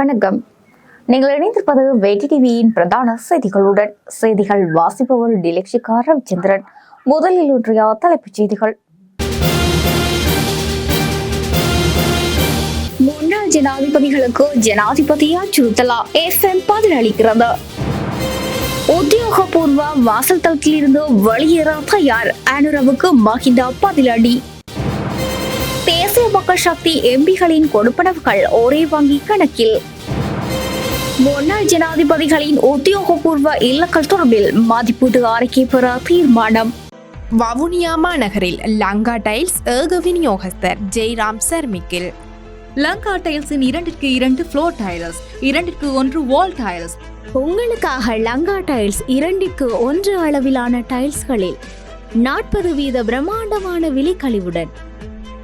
வணக்கம். நீங்கள் இணைந்திருப்பது வெட்டி டிவியின் பிரதான செய்திகளுடன். செய்திகள் வாசிப்பவர் டிலக்ஷிகா ரவிச்சந்திரன் முதலில் ஒன்றிய தலைப்புச் செய்திகள். முன்னாள் ஜனாதிபதிகளுக்கு ஜனாதிபதி அச்சுறுத்தலா எஃப்எம் பதிலளிக்கிறது உத்தியோகபூர்வ வாசல் தளத்தில் இருந்து வெளியேற தயார். அனுரவுக்கு மஹிந்தா பதிலடி. மக்கள் சக்தி எம்பிகளின் கொடுப்பனவுகள் ஒரே வங்கி கணக்கில். முன்னாள் ஜனாதிபதிகளின் உத்தியோகபூர்வ இல்லங்கள் தொடர்பில் மதிப்பீட்டு அறிக்கை பெற தீர்மானம். வவுனியா மாநகரில் லங்கா டைல்ஸ் ஏக விநியோகஸ்தர் ஜெய்ராம் சர்மிக்கில். லங்கா டைல்ஸின் இரண்டிற்கு இரண்டு ஃப்ளோர் டைல்ஸ் இரண்டிற்கு ஒன்று வால் டைல்ஸ் உங்களுக்காக லங்கா டைல்ஸ் இரண்டிற்கு ஒன்று அளவிலான டைல்ஸ்களில் நாற்பது வீத பிரம்மாண்டமான விலைக்கழிவுடன்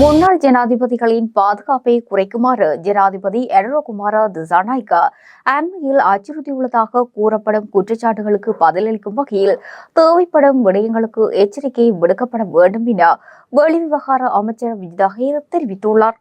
முன்னாள் ஜனாதிபதிகளின் பாதுகாப்பை குறைக்குமாறு ஜனாதிபதி எடரோகுமார திசாநாய்க்கா அண்மையில் அச்சுறுத்தியுள்ளதாக கூறப்படும் குற்றச்சாட்டுகளுக்கு பதிலளிக்கும் வகையில் தேவைப்படும் விடயங்களுக்கு எச்சரிக்கை விடுக்கப்பட வேண்டும் என வெளிவிவகார அமைச்சர் விஜிதஹீர் தெரிவித்துள்ளார்.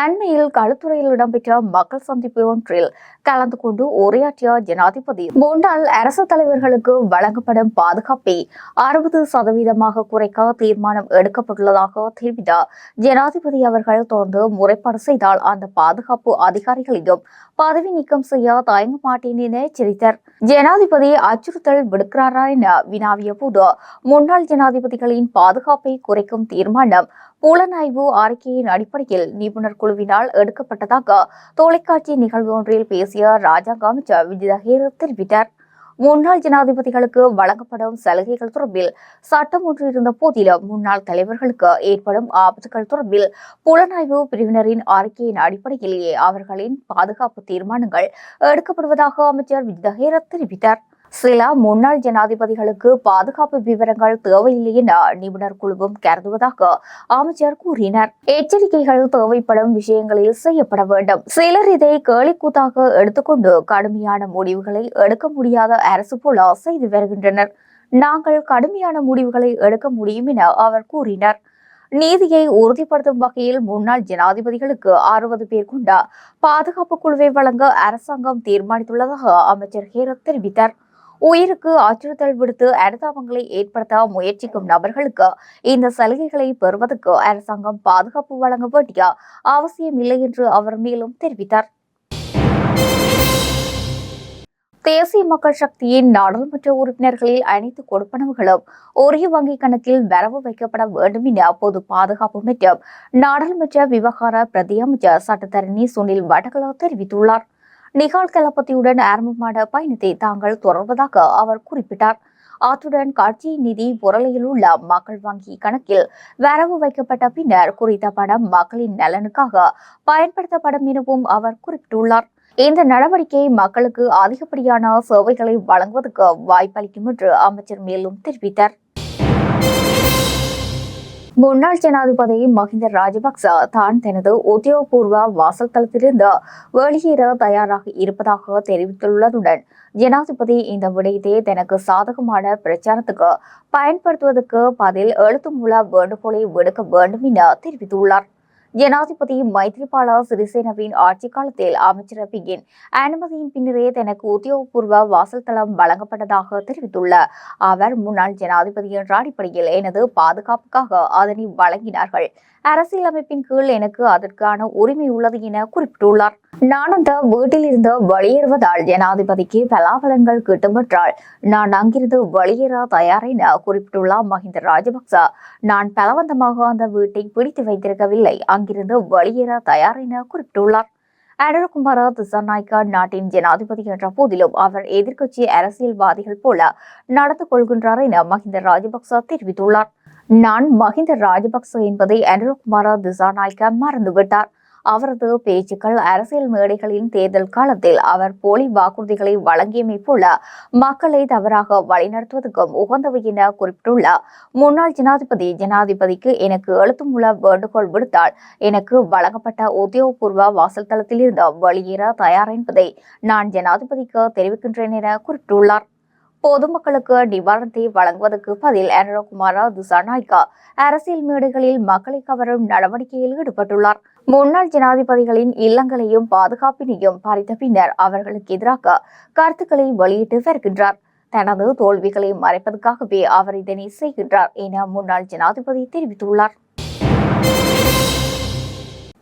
அண்மையில் களுத்துறையில் இடம்பெற்ற மக்கள் சந்திப்பு ஒன்றில் கலந்து கொண்டு உரையாற்றிய ஜனாதிபதி. முன்னாள் அரசு தலைவர்களுக்கு வழங்கப்படும் பாதுகாப்பை அறுபது சதவீதமாக குறைக்க தீர்மானம் எடுக்கப்பட்டுள்ளதாக தெரிவித்தார் ஜனாதிபதி அவர்கள் தொடர்ந்து முறைப்பாடு செய்தால் அந்த பாதுகாப்பு அதிகாரிகளையும் பதவி நீக்கம் செய்ய தயங்க மாட்டேன் என எச்சரித்தார். ஜனாதிபதி அச்சுறுத்தல் விடுக்கிறாரா என வினாவிய போது முன்னாள் ஜனாதிபதிகளின் பாதுகாப்பை குறைக்கும் தீர்மானம் புலனாய்வு அறிக்கையின் அடிப்படையில் நிபுணர் குழுவினால் எடுக்கப்பட்டதாக தொலைக்காட்சி நிகழ்வு ஒன்றில் பேசிய ராஜாங்க அமைச்சர் விஜயஹீர் தெரிவித்தார். முன்னாள் ஜனாதிபதிகளுக்கு வழங்கப்படும் சலுகைகள் தொடர்பில் சட்டம் ஒன்று இருந்த போதிலும் முன்னாள் தலைவர்களுக்கு ஏற்படும் ஆபத்துகள் தொடர்பில் புலனாய்வு பிரிவினரின் அறிக்கையின் அடிப்படையிலேயே அவர்களின் பாதுகாப்பு தீர்மானங்கள் எடுக்கப்படுவதாக அமைச்சர் விஜயஹீர தெரிவித்தார். சில முன்னாள் ஜனாதிபதிகளுக்கு பாதுகாப்பு விவரங்கள் தேவையில்லை என நிபுணர் குழுவும் கருதுவதாக அமைச்சர் கூறினார். எச்சரிக்கைகள் தேவைப்படும் விஷயங்களில் செய்யப்பட வேண்டும். சிலர் இதை கேலிக்கூத்தாக எடுத்துக்கொண்டு கடுமையான முடிவுகளை எடுக்க முடியாத அரசு போல செய்து வருகின்றனர். நாங்கள் கடுமையான முடிவுகளை எடுக்க முடியும் என அவர் கூறினார். நீதியை உறுதிப்படுத்தும் வகையில் முன்னாள் ஜனாதிபதிகளுக்கு அறுபது பேர் கொண்ட பாதுகாப்பு குழுவை வழங்க அரசாங்கம் தீர்மானித்துள்ளதாக அமைச்சர் ஹேரத் தெரிவித்தார். உயிருக்கு அச்சுறுத்தல் விடுத்து அனுதாபங்களை ஏற்படுத்த முயற்சிக்கும் நபர்களுக்கு இந்த சலுகைகளை பெறுவதற்கு அரசாங்கம் பாதுகாப்பு வழங்க வேண்டிய அவசியம் இல்லை என்று அவர் மேலும் தெரிவித்தார். தேசிய மக்கள் சக்தியின் நாடாளுமன்ற உறுப்பினர்களில் அனைத்து கொடுப்பனவுகளும் ஒரே வங்கி கணக்கில் வரவு வைக்கப்பட வேண்டும் என பொது பாதுகாப்பு மற்றும் நாடாளுமன்ற விவகார பிரதி அமைச்சர் சட்டத்தரணி சுனில் வடகலா தெரிவித்துள்ளார். நிகாழ்கலப்பத்தியுடன் ஆரம்பமான பயணத்தை தாங்கள் தொடர்வதாக அவர் குறிப்பிட்டார். அத்துடன் கட்சி நிதி புரளையில் உள்ள மக்கள் வங்கி கணக்கில் வரவு வைக்கப்பட்ட பின்னர் குறித்த பணம் மக்களின் நலனுக்காக பயன்படுத்தப்படும் எனவும் அவர் குறிப்பிட்டுள்ளார். இந்த நடவடிக்கை மக்களுக்கு அதிகப்படியான சேவைகளை வழங்குவதற்கு வாய்ப்பளிக்கும் என்று அமைச்சர் மேலும் தெரிவித்தார். முன்னாள் ஜனாதிபதி மஹிந்த ராஜபக்ச தான் தனது உத்தியோகபூர்வ வாசல் தளத்திலிருந்து வெளியேற தயாராக இருப்பதாக தெரிவித்துள்ளதுடன் ஜனாதிபதி இந்த விடயத்தை தனக்கு சாதகமான பிரச்சாரத்துக்கு பயன்படுத்துவதற்கு பதில் எழுத்து மூல வேண்டுகோளை விடுக்க வேண்டும் என தெரிவித்துள்ளார். ஜனாதிபதி மைத்ரிபால சிறிசேனவின் ஆட்சி காலத்தில் அமைச்சரவையின் அனுமதியின் பின்னரே தனக்கு உத்தியோகபூர்வ வாசல் தளம் வழங்கப்பட்டதாக தெரிவித்துள்ள அவர் முன்னாள் ஜனாதிபதி என்ற அடிப்படையில் எனது பாதுகாப்புக்காக அதனை வழங்கினார்கள். அரசியலமைப்பின் கீழ் எனக்கு அதற்கான உரிமை உள்ளது என குறிப்பிட்டுள்ளார். நான் அந்த வீட்டில் இருந்து வெளியேறுவதால் ஜனாதிபதிக்கு பலாபலங்கள் கிட்டுமென்றால் நான் அங்கிருந்து வெளியேற தயார் என மஹிந்த ராஜபக்ச. நான் பலவந்தமாக அந்த வீட்டை பிடித்து வைத்திருக்கவில்லை. அங்கிருந்து வெளியேற தயார் என குறிப்பிட்டுள்ளார். அனுரகுமார திசாநாய்க்கா நாட்டின் ஜனாதிபதி என்ற போதிலும் அவர் எதிர்க்கட்சி அரசியல்வாதிகள் போல நடந்து கொள்கின்றார் என மஹிந்த ராஜபக்ச தெரிவித்துள்ளார். நான் மஹிந்த ராஜபக்ச என்பதை அனுரகுமார திசாநாய்க்கா மறந்துவிட்டார். அவரது பேச்சுக்கள் அரசியல் மேடைகளின் தேர்தல் காலத்தில் அவர் போலி வாக்குறுதிகளை வழங்கியமை போல மக்களை தவறாக வழிநடத்துவதற்கும் உகந்தவை என குறிப்பிட்டுள்ள முன்னாள் ஜனாதிபதி ஜனாதிபதிக்கு எனக்கு எழுத்துமூல வேண்டுகோள் விடுத்தால் எனக்கு வழங்கப்பட்ட உத்தியோகபூர்வ வாசல் தளத்தில் இருந்து வெளியேற தயார் என்பதை நான் ஜனாதிபதிக்கு தெரிவிக்கின்றேன் என குறிப்பிட்டுள்ளார். பொதுமக்களுக்கு நிவாரணத்தை வழங்குவதற்கு பதில் அனுரகுமாரா திசாநாயக்கா அரசியல் மேடைகளில் மக்களை கவரும் நடவடிக்கையில் ஈடுபட்டுள்ளார். முன்னாள் ஜனாதிபதிகளின் இல்லங்களையும் பாதுகாப்பினையும் பறித்த பின்னர் அவர்களுக்கு எதிராக கருத்துக்களை வெளியிட்டு வருகின்றார். தனது தோல்விகளை மறைப்பதற்காகவே அவர் இதனை செய்கின்றார் என முன்னாள் ஜனாதிபதி தெரிவித்துள்ளார்.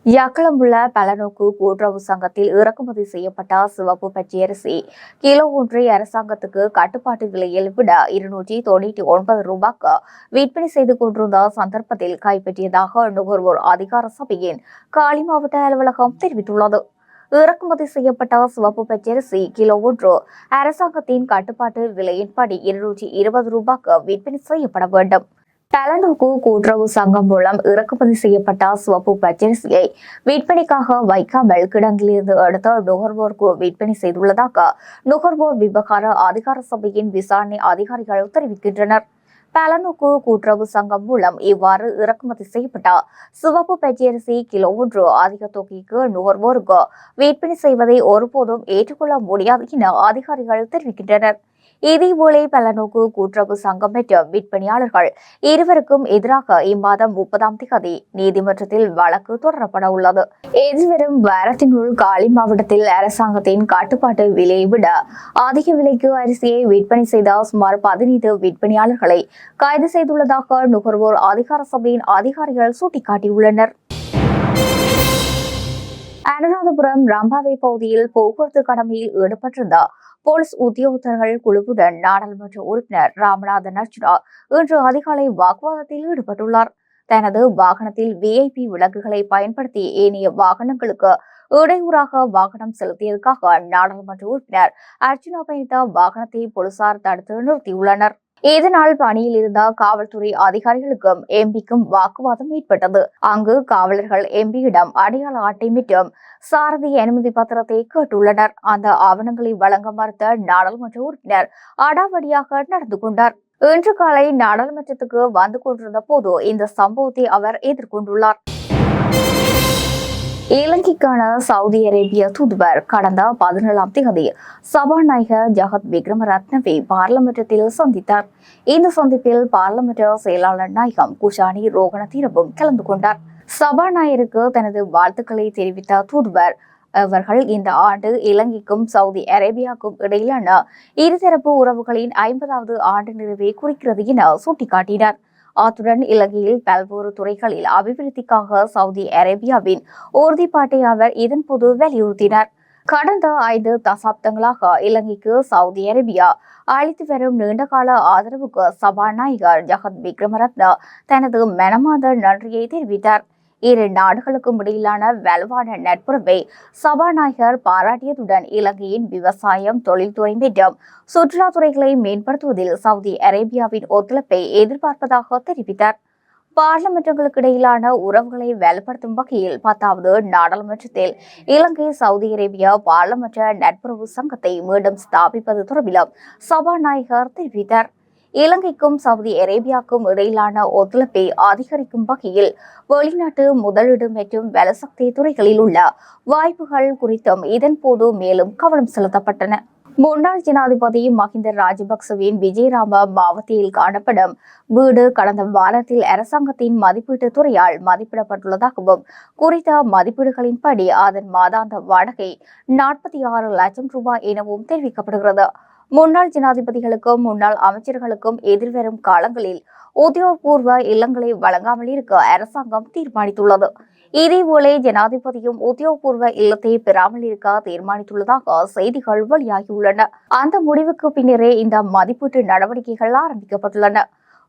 யாக்களம்புள்ள பலநோக்கு கூட்டுறவு சங்கத்தில் இறக்குமதி செய்யப்பட்ட சிவப்பு பச்சரிசி கிலோ ஒன்றை அரசாங்கத்துக்கு கட்டுப்பாட்டு விலையில் விட இருநூற்றி தொண்ணூற்றி ஒன்பது ரூபாய்க்கு விற்பனை செய்து கொண்டிருந்த சந்தர்ப்பத்தில் கைப்பற்றியதாக நுகர்வோர் அதிகார சபையின் காலி மாவட்ட அலுவலகம் தெரிவித்துள்ளது. இறக்குமதி செய்யப்பட்ட சிவப்பு பச்சரிசி கிலோ ஒன்று அரசாங்கத்தின் கட்டுப்பாட்டு விலையின்படி இருநூற்றி இருபது ரூபாய்க்கு விற்பனை செய்யப்பட வேண்டும். பலநோக்கு கூட்டுறவு சங்கம் மூலம் இறக்குமதி செய்யப்பட்ட சிவப்பு பச்சரிசியை விற்பனைக்காக வைக்காமல் கிடங்கிலிருந்து அடுத்த நுகர்வோருக்கு விற்பனை செய்துள்ளதாக நுகர்வோர் விவகார அதிகார சபையின் விசாரணை அதிகாரிகள் தெரிவிக்கின்றனர். பலநோக்கு கூட்டுறவு சங்கம் மூலம் இவ்வாறு இறக்குமதி செய்யப்பட்ட சிவப்பு பச்சரிசி கிலோ ஒன்று அதிக தொகைக்கு நுகர்வோருக்கு விற்பனை செய்வதை ஒருபோதும் ஏற்றுக்கொள்ள முடியாது என அதிகாரிகள் தெரிவிக்கின்றனர். இதேபோல பலநோக்கு கூட்டுறவு சங்கம் மற்றும் விற்பனையாளர்கள் இருவருக்கும் எதிராக இம்மாதம் முப்பதாம் தேதி நீதிமன்றத்தில் வழக்கு தொடரப்பட உள்ளது. எதிர்வரும் வாரத்தினுள் காலி மாவட்டத்தில் அரசாங்கத்தின் கட்டுப்பாட்டு விலையை விட அதிக விலைக்கு அரிசியை விற்பனை செய்த சுமார் பதினைந்து விற்பனையாளர்களை கைது செய்துள்ளதாக நுகர்வோர் அதிகார சபையின் அதிகாரிகள் சுட்டிக்காட்டியுள்ளனர். அனுராதபுரம் ராம்பாவை பகுதியில் போக்குவரத்து கடமையில் ஈடுபட்டிருந்த போலீஸ் உத்தியோகத்தர்கள் குழுவுடன் நாடாளுமன்ற உறுப்பினர் ராமநாதன் அர்ஜுனா இன்று அதிகாலை வாக்குவாதத்தில் ஈடுபட்டுள்ளார். தனது வாகனத்தில் விஐபி விளக்குகளை பயன்படுத்தி ஏனைய வாகனங்களுக்கு இடையூறாக வாகனம் செலுத்தியதற்காக நாடாளுமன்ற உறுப்பினர் அர்ஜுனா பயணித்த வாகனத்தை போலீசார் தடுத்து நிறுத்தியுள்ளனர். இதனால் பணியில் இருந்த காவல்துறை அதிகாரிகளுக்கும் எம்பிக்கும் வாக்குவாதம் ஏற்பட்டது. அங்கு காவலர்கள் எம்பியிடம் அடையாள அட்டை மற்றும் சாரதி அனுமதி பத்திரத்தை கேட்டுள்ளனர். அந்த ஆவணங்களை வழங்க மறுத்த நாடாளுமன்ற உறுப்பினர் அடாவடியாக நடந்து கொண்டார். இன்று காலை நாடாளுமன்றத்துக்கு வந்து கொண்டிருந்த போது இந்த சம்பவத்தை அவர் எதிர்கொண்டுள்ளார். இலங்கைக்கான சவுதி அரேபிய தூதுவர் கடந்த பதினேழாம் தேதி சபாநாயகர் ஜகத் விக்ரமரத்னவை பார்லமெண்டத்தில் சந்தித்தார். இந்த சந்திப்பில் பார்லமெண்ட் செயலாளர் நாயகம் குஷானி ரோகண தீரவும் கலந்து கொண்டார். சபாநாயகருக்கு தனது வாழ்த்துக்களை தெரிவித்த தூதுவர் அவர்கள் இந்த ஆண்டு இலங்கைக்கும் சவுதி அரேபியாவுக்கும் இடையிலான இருதரப்பு உறவுகளின் ஐம்பதாவது ஆண்டு நிறைவை குறிக்கிறது என சுட்டிக்காட்டினார். அத்துடன் இலங்கையில் பல்வேறு துறைகளில் அபிவிருத்திக்காக சவுதி அரேபியாவின் உறுதிப்பாட்டை அவர் இதன்போது வலியுறுத்தினார். கடந்த ஐந்து தசாப்தங்களாக இலங்கைக்கு சவுதி அரேபியா அளித்து வரும் நீண்டகால ஆதரவுக்கு சபாநாயகர் ஜகத் விக்ரமரத்ன தனது மனமார்ந்த நன்றியை தெரிவித்தார். இரு நாடுகளுக்கும் இடையிலான வலுவான நட்புறவை சபாநாயகர் பாராட்டியதுடன் இலங்கையின் விவசாயம் தொழில்துறை மற்றும் சுற்றுலாத்துறைகளை மேம்படுத்துவதில் சவுதி அரேபியாவின் ஒத்துழைப்பை எதிர்பார்ப்பதாக தெரிவித்தார். பார்லமென்ட்களுக்கு இடையிலான உறவுகளை வலுப்படுத்தும் வகையில் பத்தாவது நாடாளுமன்றத்தில் இலங்கை சவுதி அரேபியா பார்லமென்ற நட்புறவு சங்கத்தை மீண்டும் ஸ்தாபிப்பது தொடர்பிலும் சபாநாயகர் தெரிவித்தார். இலங்கைக்கும் சவுதி அரேபியாவுக்கும் இடையிலான ஒத்துழைப்பை அதிகரிக்கும் வகையில் வெளிநாட்டு முதலீடு மற்றும் வலசக்தி துறைகளில் உள்ள வாய்ப்புகள் குறித்தும் இதன்போது மேலும் கவனம் செலுத்தப்பட்டன. முன்னாள் ஜனாதிபதி மஹிந்த ராஜபக்சவின் விஜயராம மாவட்டத்தில் காணப்படும் வீடு கடந்த வாரத்தில் அரசாங்கத்தின் மதிப்பீட்டு துறையால் மதிப்பிடப்பட்டுள்ளதாகவும் குறித்த மதிப்பீடுகளின்படி அதன் மாதாந்த வாடகை நாற்பத்தி ஆறு லட்சம் ரூபாய் எனவும் தெரிவிக்கப்படுகிறது. முன்னாள் ஜனாதிபதிகளுக்கும் முன்னாள் அமைச்சர்களுக்கும் எதிர்வரும் காலங்களில் உத்தியோகபூர்வ இல்லங்களை வழங்காமல் இருக்க அரசாங்கம் தீர்மானித்துள்ளது. இதேபோல ஜனாதிபதியும் உத்தியோகபூர்வ இல்லத்தை பெறாமல் இருக்க தீர்மானித்துள்ளதாக செய்திகள் வெளியாகியுள்ளன. அந்த முடிவுக்கு பின்னரே இந்த மதிப்பீட்டு நடவடிக்கைகள் ஆரம்பிக்கப்பட்டுள்ளன.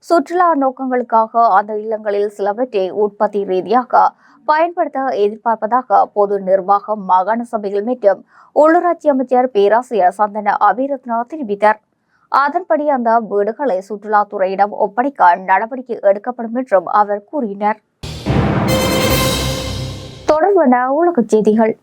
சுற்றுலா நோக்கங்களுக்காக அந்த இல்லங்களில் சிலவற்றை உற்பத்தி ரீதியாக பயன்படுத்த எதிர்பார்ப்பதாக பொது நிர்வாகம் மாகாண சபையில் மீட்டும் உள்ளூராட்சி அமைச்சர் பேராசிரியர் சந்தன அபிரத்னா தெரிவித்தார். அதன்படி அந்த வீடுகளை சுற்றுலாத்துறையிடம் ஒப்படைக்க நடவடிக்கை எடுக்கப்படும் என்றும் அவர் கூறினார். தொடர்பான உலகச் செய்திகள்.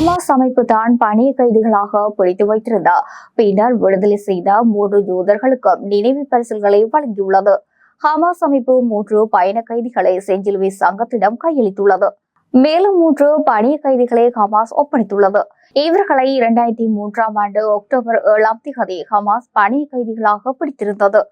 ஹமாஸ் அமைப்பு தான் பணிய கைதிகளாக பிடித்து வைத்திருந்த. பின்னர் விடுதலை செய்த மூன்று யூதர்களுக்கும் நினைவு பரிசல்களை வழங்கியுள்ளது. ஹமாஸ் அமைப்பு மூன்று பயண கைதிகளை செஞ்சிலுவை சங்கத்திடம் கையளித்துள்ளது. மேலும் மூன்று பணிய கைதிகளை ஹமாஸ் ஒப்படைத்துள்ளது. இவர்களை இரண்டாயிரத்தி மூன்றாம் ஆண்டு அக்டோபர் ஏழாம் திகதி ஹமாஸ் பணிய கைதிகளாக பிடித்திருந்தது.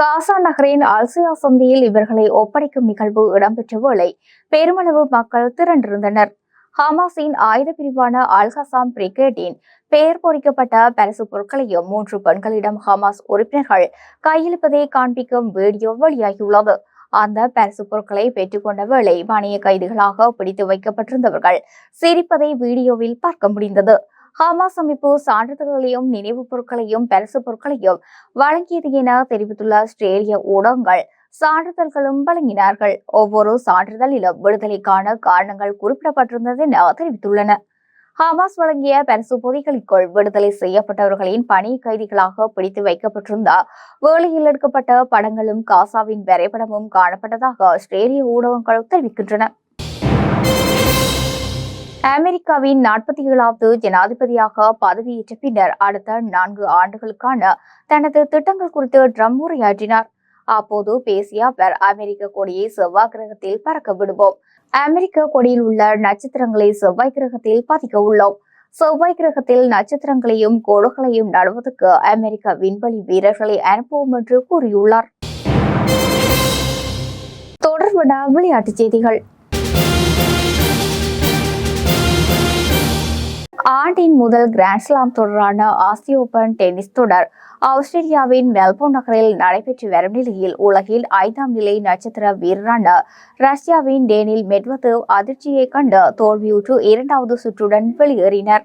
காசா நகரின் அல்சியா சந்தியில் இவர்களை ஒப்படைக்கும் நிகழ்வு இடம்பெற்ற வேளை பெருமளவு மக்கள் திரண்டிருந்தனர். ஹமாஸின் ஆயுத பிரிவான அல்ஹசாம் பிரிகேடின் பெயர் பொறிக்கப்பட்ட பரிசு பொருட்களையும் மூன்று பெண்களிடம் ஹமாஸ் உறுப்பினர்கள் கையளிப்பதை காண்பிக்கும் வீடியோ வெளியாகியுள்ளது. அந்த பரிசு பொருட்களை பெற்றுக்கொண்ட வேளை பணிய கைதிகளாக பிடித்து வைக்கப்பட்டிருந்தவர்கள் சிரிப்பதை வீடியோவில் பார்க்க முடிந்தது. ஹமாஸ் அமைப்பு சான்றிதழ்களையும் நினைவுப் பொருட்களையும் பரிசு பொருட்களையும் வழங்கியது என தெரிவித்துள்ள ஆஸ்திரேலிய ஊடகங்கள் சான்றிதழ்களும் வழங்கினார்கள். ஒவ்வொரு சான்றிதழிலும் விடுதலைக்கான காரணங்கள் குறிப்பிடப்பட்டிருந்தது என தெரிவித்துள்ளன. ஹமாஸ் வழங்கிய பரிசு பொதிகளுக்குள் விடுதலை செய்யப்பட்டவர்களின் பணி கைதிகளாக பிடித்து வைக்கப்பட்டிருந்த வேலையில் எடுக்கப்பட்ட படங்களும் காசாவின் வரைபடமும் காணப்பட்டதாக ஆஸ்திரேலிய ஊடகங்கள் தெரிவிக்கின்றன. அமெரிக்காவின் நாற்பத்தி ஏழாவது ஜனாதிபதியாக பதவியேற்ற பின்னர் அடுத்த நான்கு ஆண்டுகளுக்கான தனது திட்டங்கள் குறித்து ட்ரம்ப் உரையாற்றினார். அப்போது பேசிய அவர் அமெரிக்க கொடியை செவ்வாய் கிரகத்தில் பறக்க விடுவோம். அமெரிக்க கொடியில் உள்ள நட்சத்திரங்களை செவ்வாய் கிரகத்தில் பதிக்க உள்ளோம். செவ்வாய் கிரகத்தில் நட்சத்திரங்களையும் கோடுகளையும் நடுவதற்கு அமெரிக்க விண்வெளி வீரர்களை அனுப்புவோம் என்று கூறியுள்ளார். தொடர்பட விளையாட்டுச் செய்திகள். ஆண்டின் முதல் கிராண்ட்ஸ்லாம் தொடரான ஆசிய ஓபன் டென்னிஸ் தொடர் ஆஸ்திரேலியாவின் மெல்போர்ன் நகரில் நடைபெற்று வரும் நிலையில் உலகில் ஐந்தாம் நிலை நட்சத்திர வீரரான ரஷ்யாவின் டேனில் மெட்வதேவ் அதிர்ச்சியை கண்டு தோல்வியுற்று இரண்டாவது சுற்றுடன் வெளியேறினர்.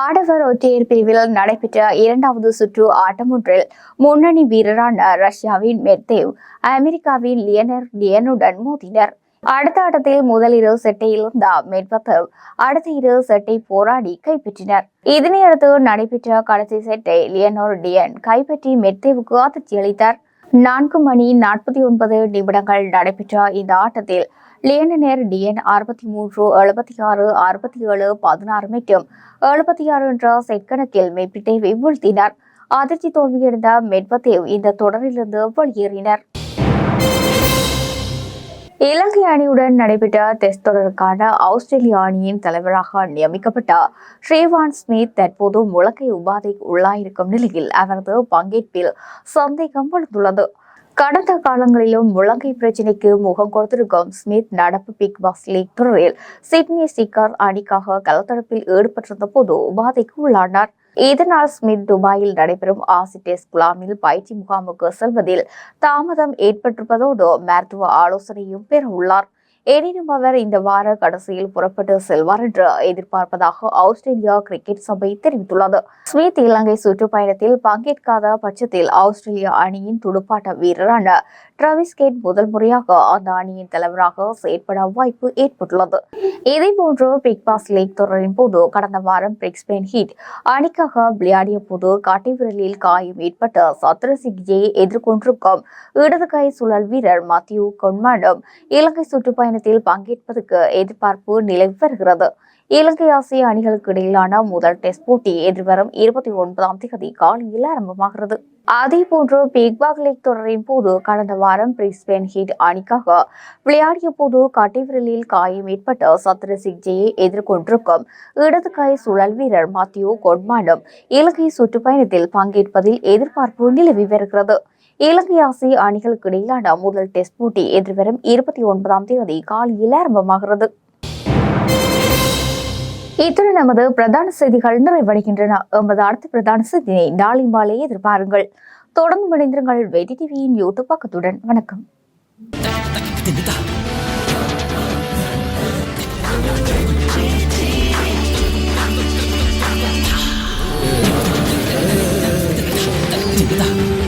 ஆடவர் ஒற்றையர் பிரிவில் நடைபெற்ற இரண்டாவது சுற்று ஆட்டமொன்றில் முன்னணி வீரரான ரஷ்யாவின் மெட்தேவ் அமெரிக்காவின் லியனர் லியனுடன் மோதினர். அடுத்த ஆட்டத்தில் முதல் இரு செட்டை இழந்த மெட்வதேவ் அடுத்த இரு செட்டை போராடி கைப்பற்றினர். இதனையடுத்து நடைபெற்ற கடைசி செட்டை லியனோர் டியன் கைப்பற்றி மெட்தேவுக்கு அதிர்ச்சி அளித்தார். நான்கு மணி நாற்பத்தி ஒன்பது நிமிடங்கள் நடைபெற்ற இந்த ஆட்டத்தில் லியனர் டியன் அறுபத்தி மூன்று எழுபத்தி ஆறு அறுபத்தி ஏழு பதினாறு மற்றும் எழுபத்தி ஆறு என்ற செட் கணக்கில் மெட்விட்டேவை வீழ்த்தினார். அதிர்ச்சி தோல்வியடைந்த மெட்வதேவ் இந்த தொடரிலிருந்து வெளியேறினர். இலங்கை அணியுடன் நடைபெற்ற டெஸ்ட் தொடருக்கான ஆஸ்திரேலிய அணியின் தலைவராக நியமிக்கப்பட்ட ஸ்ரீவான் ஸ்மித் தற்போது முழக்கை உபாதைக்கு உள்ளாயிருக்கும் நிலையில் அவரது பங்கேற்பில் சந்தேகம் எழுந்துள்ளது. கடந்த காலங்களிலும் முழங்கை பிரச்சினைக்கு முகம் கொடுத்திருக்கும் ஸ்மித் நடப்பு பிக் பாஸ் லீக் தொடரில் சிட்னி சிக்கர் அணிக்காக கலத்தரப்பில் ஈடுபட்டிருந்த போது உபாதைக்கு உள்ளானார். இதனால் ஸ்மித் துபாயில் நடைபெறும் ஆசி டெஸ்ட் குழாமில் பயிற்சி முகாமுக்கு செல்வதில் தாமதம் ஏற்பட்டிருப்பதோடு மருத்துவ ஆலோசனையும் பெற உள்ளார். எனினும் அவர் இந்த வார கடைசியில் புறப்பட்டு செல்வார் என்று எதிர்பார்ப்பதாக ஆஸ்திரேலியா கிரிக்கெட் சபை தெரிவித்துள்ளது. ஸ்மித் இலங்கை சுற்றுப்பயணத்தில் பங்கேற்காத பட்சத்தில் ஆஸ்திரேலியா அணியின் துடுப்பாட்ட வீரரான டிராவிஸ் கேட் முதல் முறையாக அந்த அணியின் தலைவராக செயற்பட வாய்ப்பு ஏற்பட்டுள்ளது. இதேபோன்று பிக் பாஸ் லீக் தொடரின் போது கடந்த வாரம் பிரிக்ஸ்பெயின் ஹீட் அணிக்காக விளையாடிய போது காட்டிவிரலில் காயம் ஏற்பட்ட சத்ர சிகிச்சையை எதிர்கொண்டிருக்கும் இடது கை சுழல் வீரர் மத்தியூ கொன்மாண்டும் இலங்கை சுற்றுப்பயணம் பயணத்தில் பங்கேற்பதற்கு எதிர்பார்ப்பு நிலவி வருகிறது இலங்கை ஆசிய அணிகளுக்கு இடையிலான முதல் டெஸ்ட் போட்டி எதிர்வரும் இருபத்தி ஒன்பதாம் தேதி காலையில் ஆரம்பமாகிறது. அதே போன்று பிக்பாக் லீக் தொடரின் போது கடந்த வாரம் பிரிஸ்பென் ஹீட் அணிக்காக விளையாடிய போது கட்டைவிரலில் காயம் ஏற்பட்ட சத்ர சிக்ஜையை எதிர்கொண்டிருக்கும் இடது கை சுழல் வீரர் மாத்தியோ கொட்மாண்டும் இலங்கை சுற்றுப்பயணத்தில் பங்கேற்பதில் எதிர்பார்ப்பு நிலவி வருகிறது. இலங்கை ஆசிய அணிகளுக்கு இடையிலான முதல் டெஸ்ட் போட்டி எதிர்வரும் இருபத்தி ஒன்பதாம் தேதி காலையில் ஆரம்பமாகிறது இத்துடன் நமது பிரதான செய்திகள் நிறைவடைகின்றன. எமது அடுத்த பிரதான செய்தியை நாளை மாலை எதிர்பாருங்கள். தொடர்ந்து இணைந்திருங்கள் வெடி டிவியின் யூடியூப் பக்கத்துடன். வணக்கம். Yeah.